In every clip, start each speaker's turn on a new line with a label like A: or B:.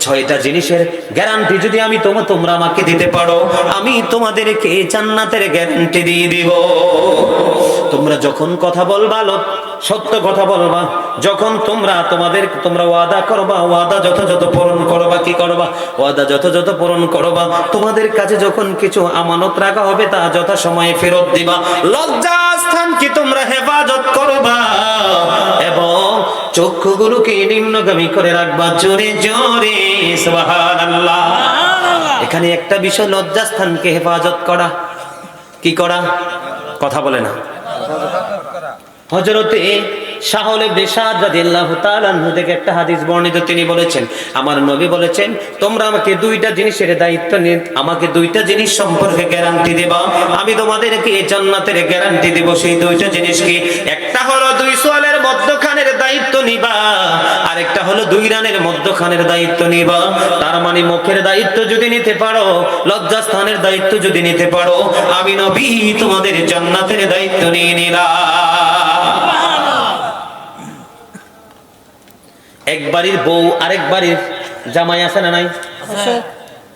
A: ছয়টা জিনিসের গ্যারান্টি যদি আমি তোমা, তোমরা আমাকে দিতে পারো, আমি তোমাদেরকে জান্নাতের গ্যারান্টি দিয়ে দিব। তোমরা যখন কথা বলবা লো- সত্য কথা বলবা, যখন তোমরা তোমাদের, তোমরা ওয়াদা করবা, ওয়াদা যথাযথ পূরণ করবা, কি করবা? ওয়াদা যথাযথ পূরণ করবা। তোমাদের কাছে যখন কিছু আমানত রাখা হবে, তা যথা সময়ে ফেরত দিবা। লজ্জা স্থান কি তোমরা হেফাজত করবা? এবং চক্ষুগুলোকে নিম্নগামী করে রাখবা। জোরে জোরে এখানে একটা বিষয়, লজ্জাস্থানকে হেফাজত করা। কি করা? কথা বলে না। হজরতে থেকে একটা হাদিস বর্ণিত, তিনি বলেছেন, আমার নবী বলেছেন, তোমরা আমাকে দুইটা জিনিসের দায়িত্ব নিয়ে আমাকে দুইটা জিনিস সম্পর্কে গ্যারান্টি দেবা। আমি তোমাদেরকে জান্নাতের গ্যারান্টি দেব সেই দুইটা জিনিস কি একটা হলো দুই সোয়ালের নিবা। আরেকটা হলো দুই রানের মধ্যখানের দায়িত্ব নিবা। তার মানে মুখের দায়িত্ব যদি নিতে পারো, লজ্জাস্থানের দায়িত্ব যদি নিতে পারো, আমি নবী তোমাদের জান্নাতের দায়িত্ব নিয়ে নিলাম। এক বউ আরেক বাড়ির জামাই আছে না নাই?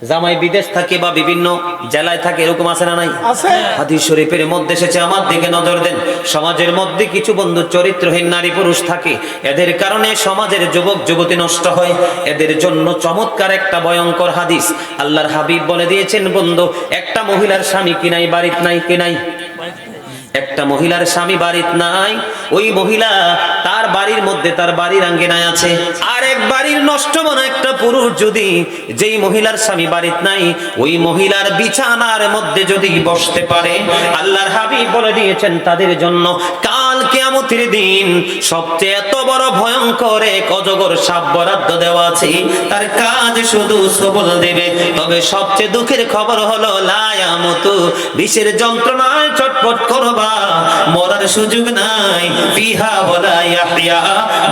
A: জামাই বিদেশ থাকে বা বিভিন্ন জেলায় থাকে এরকম আছে না নাই?
B: আছে।
A: হাদিস শরীফের মধ্যে এসেছে আমার দিকে নজর দেন। সমাজের মধ্যে কিছু বন্ধু চরিত্রহীন নারী পুরুষ থাকে। এদের কারণে সমাজের যুবক যুবতী নষ্ট হয়। এদের জন্য চমৎকার একটা ভয়ঙ্কর হাদিস। আল্লাহর হাবিব বলে দিয়েছেন বন্ধু একটা মহিলার স্বামী কিনাই বাড়িত নাই কিনাই একটা মহিলার স্বামী বাড়িতে নাই, ওই মহিলা তার বাড়ির মধ্যে তার বাড়ির আঙ্গিনায় আছে। আর এক বাড়ির নষ্ট মনে একটা পুরুষ যদি যেই মহিলার স্বামী বাড়িতে নাই, ওই মহিলার বিছানার মধ্যে যদি বসতে পারে, আল্লাহর হাবিব বলে দিয়েছেন তাদের জন্য কাল কেয়ামতের দিন সবচেয়ে এত বড় ভয়ঙ্কর এক অজগর সাপ বরাদ্দ দেওয়া আছে। তার কাজ শুধু সবল দেবে। তবে সবচেয়ে দুঃখের খবর হলো লায়ামতু বিষের যন্ত্রণায় চটপট করবা। মরার সুযোগ নাই ফিহা ওয়ালা ইয়াহইয়া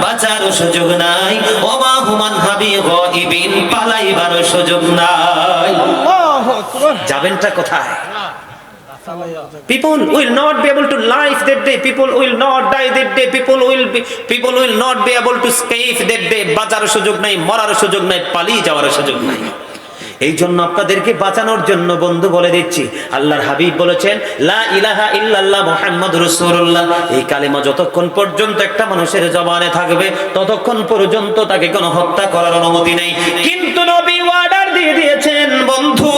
A: বাঁচার সুযোগ নাই। ওমা হুমান হাবি গাইবিন পালাইবার সুযোগ নাই। যাবেনটা কোথায়? People will not be able to live that day. People will not die that day. People will be people will not be able to escape that day. বাঁচার সুযোগ নাই মরার সুযোগ নাই পালিয়ে যাওয়ার সুযোগ নাই এই জন্য আপনাদেরকে বাঁচানোর জন্য বন্ধু বলে দিচ্ছি আল্লাহর হাবিব বলেছেন লা ইলাহা ইল্লাল্লাহ মুহাম্মদ রাসূলুল্লাহ এই কালেমা যতক্ষণ পর্যন্ত একটা মানুষের জবানে থাকবে ততক্ষণ পর্যন্ত তাকে কোনো হত্যা করার অনুমতি নেই কিন্তু নবী অর্ডার দিয়ে দিয়েছেন বন্ধু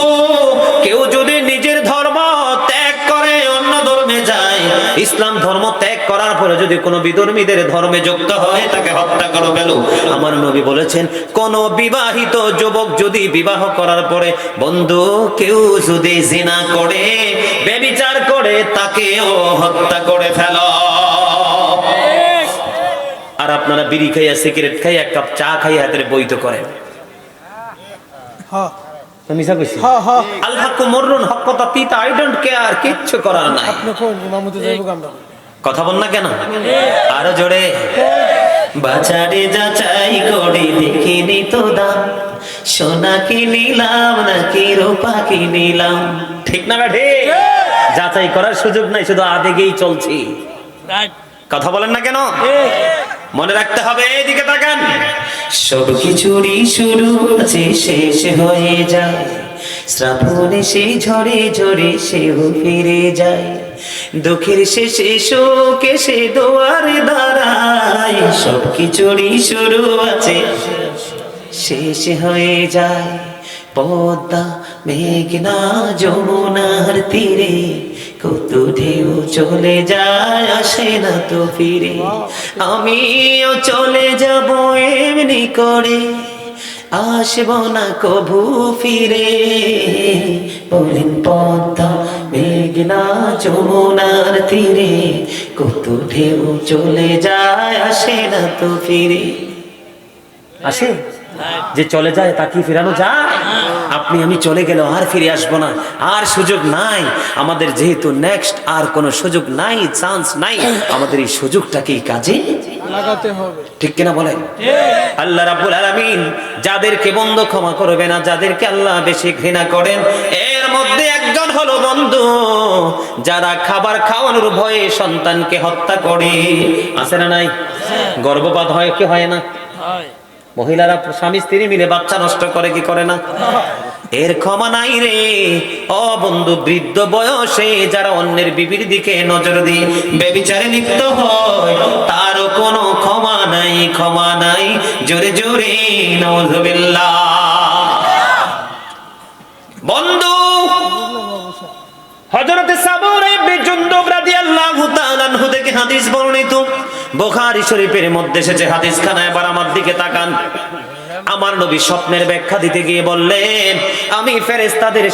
A: ইসলাম ধর্ম ত্যাগ করার পরে যদি কোনো বিধর্মীদের ধর্মে যুক্ত হয় তাকে হত্যা করা গেল, আমার নবী বলেছেন, কোন বিবাহিত যুবক যদি বিবাহ করার পরে বন্ধু কেউ যদি জিনা করে, বেবিচার করে, তাকেও হত্যা করে ফেল। আর আপনারা বিড়ি খাইয়া সিগারেট খাইয়া এক কাপ চা খাইয়া হাতের বৈধ করেন।
B: হ্যাঁ।
A: কইছি?
B: হ্যাঁ হ্যাঁ।
A: আল হাক্কু মররুন হক্কতা তিতা আই ডোন্ট কেয়ার কিচ্ছু করার নাই।
B: আপনি কোন? ইমামতে যাইব আমরা।
A: কথা বল না কেন? আরও জোরে। বাজারে যাচাই করে দেখিনি তো দাম। সোনা কি নিলাম নাকি রূপা কি নিলাম ঠিক না ব্যাঠে? যাচাই করার সুযোগ নাই শুধু আবেগেই চলছি। কথা বলেন না কেন? মনে রাখতে হবে, এদিকে তাকান। সব কিছুরই শুরু আছে শেষ হয়ে যায়। শ্রাবণে সে ঝরে ঝরে সেও ফিরে যায়। দুঃখের শেষে শোক এসে দোয়ারে দাঁড়ায় সব কিছুরই শুরু আছে, শেষ হয়ে যায়। পদ্মা, মেঘনা, যমুনার তীরে কত ঢেউ চলে যায়, আসে না তো ফিরে। আমিও চলে যাব এমনি করে, আসব না কভু ফিরে। বলেন পদ্মা, মেঘনা যমুনার তীরে, কত ঢেউ চলে যায়, আসে না তো ফিরে। আসে? যে চলে যায় তাকে ফেরানো যায়? আপনি আমি চলে গেল আর ফিরে আসব না। আর সুযোগ নাই। আমাদের যেহেতু নেক্সট আর কোনো সুযোগ নাই চান্স নাই। আমাদের এই সুযোগটাকে এই কাজে
B: লাগাতে হবে।
A: ঠিক কিনা বলেন? আল্লাহ রাব্বুল আলামিন যাদেরকে বন্ধ ক্ষমা করবে না যাদেরকে আল্লাহ বেশি ঘৃণা করেন এর মধ্যে একজন হলো বন্ধু যারা খাবার খাওয়ানোর ভয়ে সন্তানকে হত্যা করে। আছে না নাই? গর্ভপাত হয় কি হয় না? মহিলারা স্বামী, স্ত্রী মিলে বাচ্চা নষ্ট করে, কি করে না? এর ক্ষমা নাই রে। ও বন্ধু, বৃদ্ধ বয়সে যারা অন্যের বিবির দিকে নজর দিয়ে বেবিচারে লিপ্ত হয় তার কোনো ক্ষমা নাই ক্ষমা নাই। জোরে জোরে নজবিল্লা বন্ধু হযরতে ইবনে রাদিয়াল্লাহু তাআলা থেকে হাদিস বর্ণিত। বুখারী শরীফের মধ্যে এসেছে হাদিস খানা এবার আমার দিকে তাকান। আমার নবী স্বপ্নের ব্যাখ্যা দিতে গিয়ে বললেন, আমি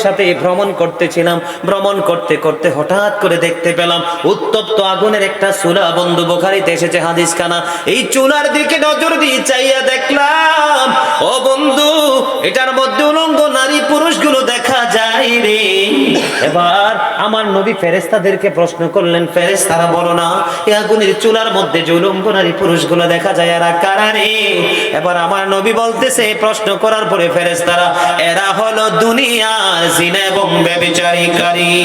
A: সাথে ভ্রমণ করতেছিলাম। ভ্রমণ করতে করতে হঠাৎ করে দেখতে পেলাম উত্তপ্ত আগুনের একটা চুলা বন্ধু বোখারিতে এসেছে হাদিস খানা এই চুলার দিকে নজর দিয়ে চাইয়া দেখলাম, ও বন্ধু, এটার মধ্যে উলঙ্গ নারী পুরুষগুলো দেখা আমার নবী ফেরেস্তাদেরকে প্রশ্ন করলেন ফেরেস্তারা বলো না আগুনের চুলার মধ্যে উলঙ্গ নারী পুরুষগুলো দেখা যায়, এরা কারা রে? এবার আমার নবী বলতেছে প্রশ্ন করার পরে ফেরেস্তারা এরা হলো দুনিয়ার জিনা এবং ব্যবিচারিকারী।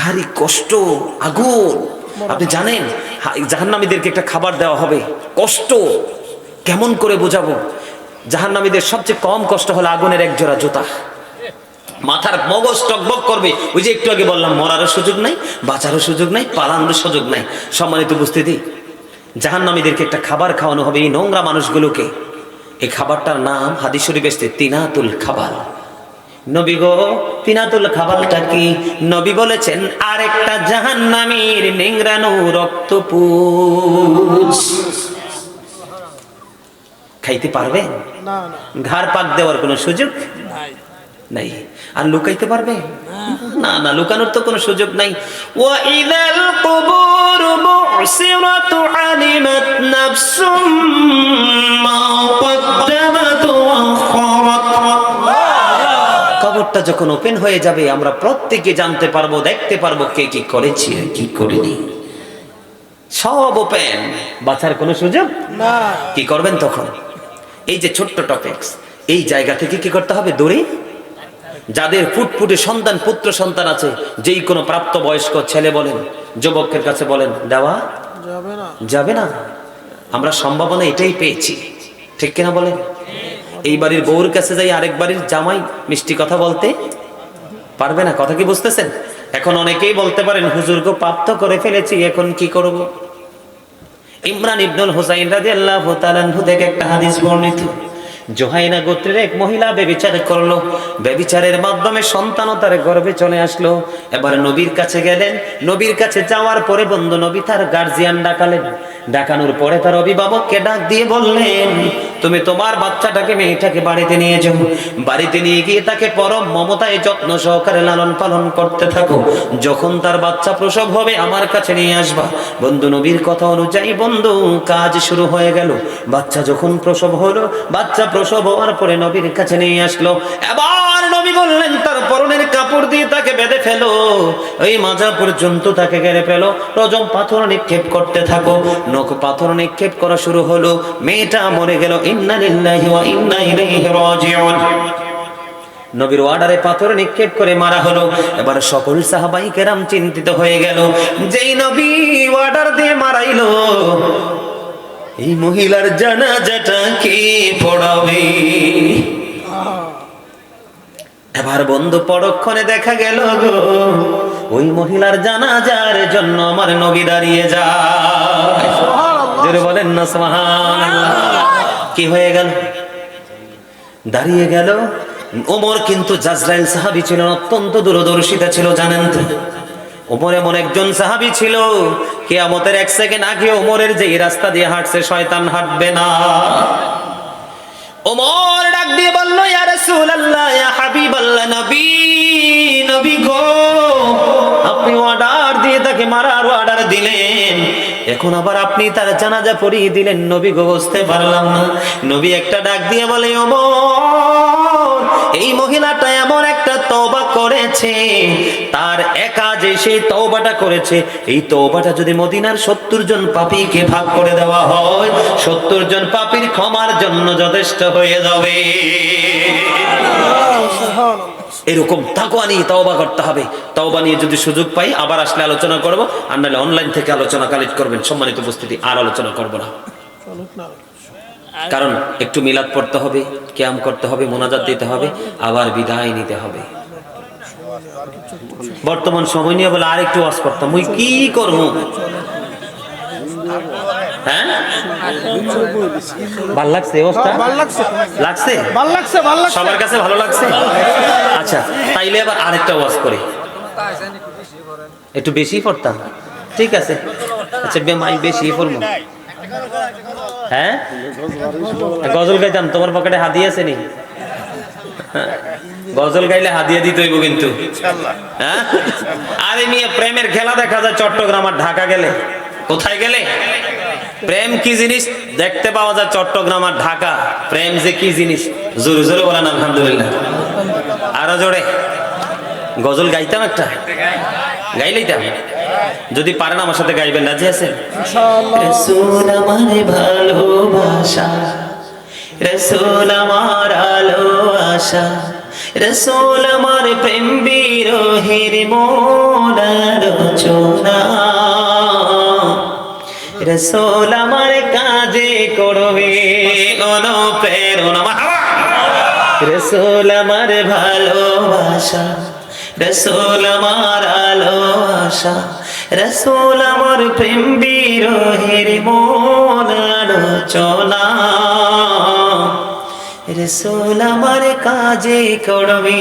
A: হারি কষ্ট, আগুন। আপনি জানেন জাহান্নামীদেরকে একটা খাবার দেওয়া হবে, কষ্ট। কেমন করে বোঝাবো? জাহান্নামীদের সবচেয়ে কম কষ্ট হলো আগুনের এক জোড়া জুতা। মাথার মগজ টকবক করবে। ওই যে একটু আগে বললাম মরারও সুযোগ নাই বাঁচারও সুযোগ নাই পালানোর সুযোগ নাই। সম্মানিত উপস্থিতি জাহান্নামীদেরকে একটা খাবার খাওয়ানো হবে এই নোংরা মানুষগুলোকে। এই খাবারটার নাম হাদিস শরীফ এসছে তিনাতুল খাবার নবী গো তিনাতুল খাবারটা কি? নবী বলেছেন আরেকটা জাহান্নামীর নেংরানো রক্তপুষ খাইতে পারবে ঘাড় পাক দেওয়ার কোনো সুযোগ নাই। আর লুকাইতে পারবে? না না লুকানোর তো কোনো সুযোগ নাই। ওয়া ইদাল কুবুর বুসিরাত আলিমাত নাফসুম মা কদ্দামাত ওয়া কবরটা যখন ওপেন হয়ে যাবে আমরা প্রত্যেকে জানতে পারব দেখতে পারব কে কি করেছি আর কি করিনি। সব ওপেন। বাঁচার কোনো সুযোগ?
B: না।
A: কি করবেন তখন? এই যে ছোট্ট টপিক্স এই জায়গা থেকে কি করতে হবে? দূরে? যাদের ফুটফুটে সন্তান পুত্র সন্তান আছে যেই কোনো প্রাপ্ত বয়স্ক ছেলে বলেন যুবকের কাছে বলেন দেওয়া
B: যাবে না।
A: আমরা সম্ভাবনা এটাই পেয়েছি। ঠিক কিনা বলেন? এই বাড়ির বউর কাছে যাই আরেক বাড়ির জামাই মিষ্টি কথা বলতে পারবে না কথা কি বুঝতেছেন? এখন অনেকেই বলতে পারেন হুজুরকে প্রাপ্ত করে ফেলেছি এখন কি করব? ইমরান ইবনুল হুসাইন রাদিয়াল্লাহু তাআলা থেকে একটা হাদিস বর্ণিত। জোহাইনা গোত্রের এক মহিলা বেবিচার করল। বেবিচারের মাধ্যমে সন্তানও তার গর্ভে চলে আসলো। এবার নবীর কাছে গেলেন। নবীর কাছে যাওয়ার পরে বন্ধু নবী তার গার্জিয়ান ডাকালেন। ডাকানোর পরে তার অভিভাবককে ডাক দিয়ে বললেন তুমি তোমার বাচ্চাটাকে মেয়েটাকে বাড়িতে নিয়ে যাও। বাড়িতে নিয়ে গিয়ে তাকে পরম মমতায় যত্ন সহকারে লালন পালন করতে থাকো। যখন তার বাচ্চা প্রসব হবে, আমার কাছে নিয়ে আসবা। বন্ধু নবীর কথা অনুযায়ী বন্ধু, কাজ শুরু হয়ে গেল। বাচ্চা যখন প্রসব হলো, বাচ্চা প্রসব হওয়ার পরে নবীর কাছে নিয়ে আসলো। এবার নবী বললেন কাপড় দিয়ে তাকে বেঁধে ফেলো। ওই মাজা পর্যন্ত তাকে গেড়ে ফেলো। রজম পাথর নিক্ষেপ করতে থাকো। নখ পাথর নিক্ষেপ করা শুরু হলো। মেয়েটা মরে গেল। ইন্না নবীর ওয়ার্ডারে পাথর নিক্ষেপ করে মারা হলো। এবার সকল সাহাবাই কেরাম চিন্তিত হয়ে গেল। যেই নবী ওয়ার্ডার দিয়ে মারাইলো। এই মহিলার জানা জানাজাটা কে পড়াবে? এবার বন্ধু পরক্ষণে দেখা গেল গো। ওই মহিলার জানাজার জন্য আমার নবী দাঁড়িয়ে যায় জোরে বলেন না। কি হয়ে গেল? দাঁড়িয়ে গেল। ওমর কিন্তু জাজরাইল সাহাবি ছিলেন অত্যন্ত দূরদর্শিতা ছিল জানেন তো। ওমর এমন একজন সাহাবি ছিল কেয়ামতের এক সেকেন্ড আগে ওমরের যে রাস্তা দিয়ে হাঁটছে শয়তান হাঁটবে না। ওমর ডাক দিয়ে বলল, ইয়া রাসূলুল্লাহ, ইয়া হাবিবাল্লাহ, নবী নবী গো, আপনি অর্ডার দিয়ে তাকে মারার অর্ডার দিলেন। এখন আবার আপনি তার জানাজা পড়িয়ে দিলেন, নবী গো, বুঝতে পারলাম না। নবী একটা ডাক দিয়ে বলে, ওমর এই মহিলাটা এমন একটা তওবা করেছে, তার একা যে সেই তওবাটা করেছে, এই তওবাটা যদি মদিনার সত্তর জন পাপীকে ভাগ করে দেওয়া হয়, সত্তর জন পাপীর ক্ষমার জন্য যথেষ্ট হয়ে যাবে। এরকম তাকওয়া নিয়ে তওবা করতে হবে। তওবা নিয়ে যদি সুযোগ পাই, আবার আসলে আলোচনা করব। আর নাহলে অনলাইন থেকে আলোচনা কালেক্ট করবেন। সম্মানিত উপস্থিতি, আর আলোচনা করব না। কারণ একটু মিলাদ পড়তে হবে ক্যাম করতে হবে মোনাজাত দিতে হবে আবার বিদায় নিতে হবে। বর্তমান সময় নিয়ে বলে আর একটু ওয়াজ করতাম মুই কি করব হ্যাঁ? ভালো লাগছে অবস্থা
B: লাগছে।
A: লাগছে?
B: ভালো লাগছে ভালো লাগছে।
A: সবার কাছে ভালো লাগছে? আচ্ছা তাইলে আবার আরেকটা ওয়াজ করে। একটু বেশি পড়তাম। ঠিক আছে। আচ্ছা বে- আমি বেশি পড়ব। হ্যাঁ? গজল গাইতাম তোমার পকেটে হাদিয়ে আছে নি? গজল গাইলে হাদিয়ে দিতে হইব কিন্তু। হ্যাঁ? আরে মেয়ে প্রেমের খেলা দেখা যায় চট্টগ্রাম আর ঢাকা গেলে। কোথায় গেলে? প্রেম কি জিনিস? দেখতে পাওয়া যায় চট্টগ্রাম আর ঢাকা। প্রেম যে কি জিনিস? জোরে জোরে বলেন আলহামদুলিল্লাহ। আরও জোরে। গজল গাইতাম একটা? গাইলেইতাম যদি পারেন আমার সাথে গাইবেন রাজি আছেন? রসুল আমারে ভালোবাসা রসুল আমার আলো আশা রসুল আমার প্রেম বিরোহের মন রচনা রসুল আমার কাজে করবে। অনুপ্রেরণা রসুল আমার ভালোবাসা রসুল আমার আলো আশা রসুল আমার প্রেম বিরোহের মন আলোচনা রসুল আমার কাজে করবে